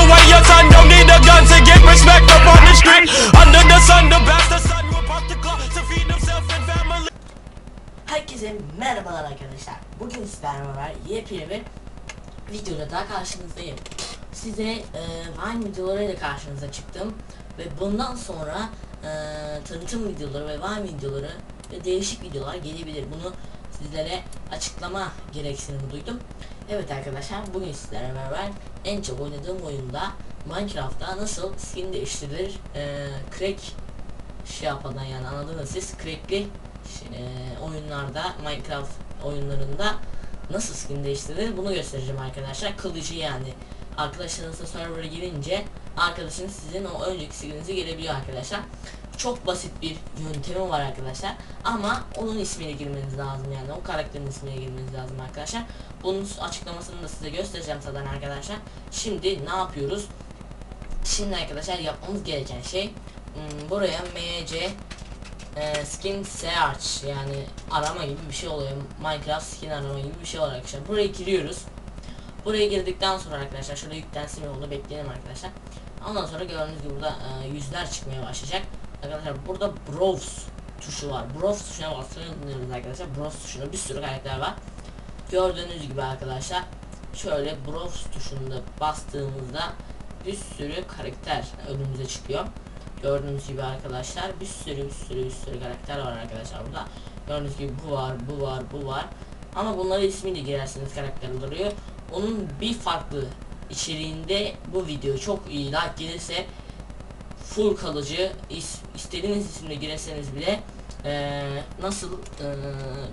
away your son. Don't need a gun to get respect up on the street. Under the sun, the bastard son will pop the clock to feed himself and family. Herkese merhabalar arkadaşlar. Bugün sizlerle beraber yepyeni bir videoda daha karşınızdayım. Size e, Vine videolarıyla karşınıza çıktım. Ve bundan sonra e, tanıtım videoları ve Vine videoları ve değişik videolar gelebilir. Bunu sizlere açıklama gereksinimi duydum. Evet arkadaşlar bugün sizlerle beraber en çok oynadığım oyunda Minecraft'ta nasıl skin değiştirilir, e, crack şey yapmadan yani anladınız siz crackli e, oyunlarda Minecraft oyunlarında nasıl skin değiştirilir bunu göstereceğim arkadaşlar kılıcı yani arkadaşlarınızla server'a girince arkadaşınız sizin o önceki skininizi gelebiliyor arkadaşlar çok basit bir yöntemi var arkadaşlar ama onun ismine girmeniz lazım yani o karakterin ismine girmeniz lazım arkadaşlar bunun açıklamasını da size göstereceğim zaten arkadaşlar şimdi ne yapıyoruz Şimdi arkadaşlar yapmamız gereken şey hmm, buraya mc e, skin search yani arama gibi bir şey oluyor. Minecraft skin arama gibi bir şey oluyor arkadaşlar. Buraya giriyoruz. Buraya girdikten sonra arkadaşlar şöyle yüklensin yolda bekleyelim arkadaşlar. Ondan sonra gördüğünüz gibi burada e, yüzler çıkmaya başlayacak. Arkadaşlar burada browse tuşu var. Browse tuşuna basmayı unutmuyoruz arkadaşlar. Browse tuşunda bir sürü karakter var. Gördüğünüz gibi arkadaşlar şöyle browse tuşunda bastığımızda bir sürü karakter önümüze çıkıyor. Gördüğünüz gibi arkadaşlar bir sürü bir sürü bir sürü karakter var arkadaşlar burada. Gördüğünüz gibi bu var, bu var, bu var. Ama bunları ismiyle girerseniz karakter duruyor. Onun bir farklı içeriğinde bu video çok iyi like gelirse full kalıcı is, istediğiniz isimle girerseniz bile eee, nasıl eee,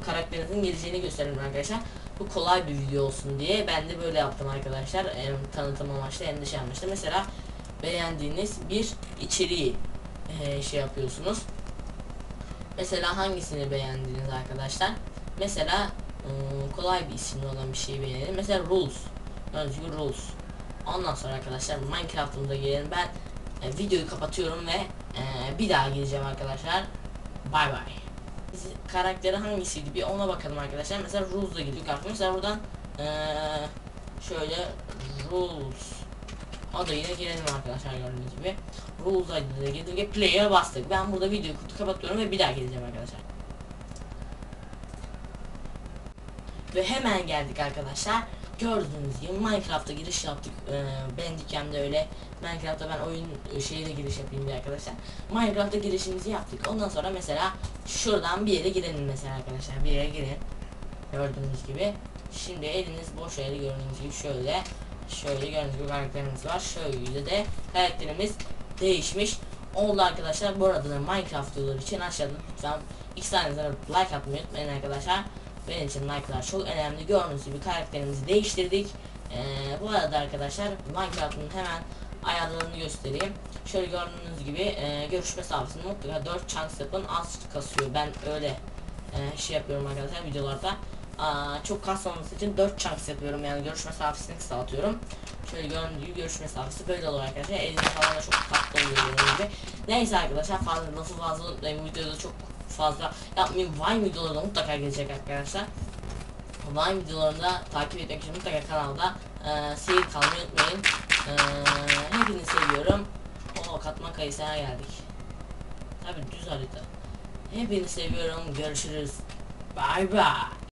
karakterinizin geleceğini gösteririm arkadaşlar. Bu kolay bir video olsun diye ben de böyle yaptım arkadaşlar. Hem tanıtım amaçlı hem şey amaçlı. Mesela beğendiğiniz bir içeriği eee, şey yapıyorsunuz. Mesela hangisini beğendiniz arkadaşlar? Mesela ıı, kolay bir isimli olan bir şeyi beğenelim. Mesela rules. Gibi rules. Ondan sonra arkadaşlar Minecraft'ımıza gelelim. Ben e, videoyu kapatıyorum ve e, bir daha geleceğim arkadaşlar. Bay bay. Karakteri hangisiydi bir ona bakalım arkadaşlar. Mesela Rules'la gidiyor artık. Mesela buradan e, şöyle Rules o da yine girelim arkadaşlar gördüğünüz gibi. Rules'a girdik ve play'e bastık. Ben burada videoyu kapatıyorum ve bir daha geleceğim arkadaşlar. Ve hemen geldik arkadaşlar. Gördüğünüz gibi Minecraft'a giriş yaptık. Ee, Bandicam'da öyle. Minecraft'ta ben oyun e, şeyine giriş yapayım diye arkadaşlar. Minecraft'a girişimizi yaptık. Ondan sonra mesela şuradan bir yere girelim mesela arkadaşlar. Bir yere girin. Gördüğünüz gibi. Şimdi eliniz boş yere gördüğünüz gibi şöyle. Şöyle gördüğünüz gibi karakterimiz var. Şöyle de karakterimiz değişmiş oldu arkadaşlar. Bu arada da Minecraft videoları için aşağıda lütfen iki tane like atmayı unutmayın arkadaşlar. Benim için like'lar çok önemli. Gördüğünüz gibi karakterimizi değiştirdik. Ee, bu arada arkadaşlar Minecraft'ın hemen ayarlarını göstereyim. Şöyle gördüğünüz gibi e, görüş mesafesini mutlaka 4 chunks yapın az kasıyor. Ben öyle e, şey yapıyorum arkadaşlar videolarda. Aa, çok kasmaması için 4 chunks yapıyorum yani görüş mesafesini kısaltıyorum. Şöyle gördüğünüz gibi görüş mesafesi böyle olur arkadaşlar. Eliniz falan da çok tatlı oluyor gibi. Neyse arkadaşlar fazla lafı fazla unutmayın. Videoda çok fazla yapmayayım. Vine videoları da mutlaka gelecek arkadaşlar. Vine videolarında takip etmek için mutlaka kanalda e, seyir kalmayı unutmayın. E, hepinizi seviyorum. O katman kayısına geldik. Tabi düz harita. Hepinizi seviyorum. Görüşürüz. Bye bye.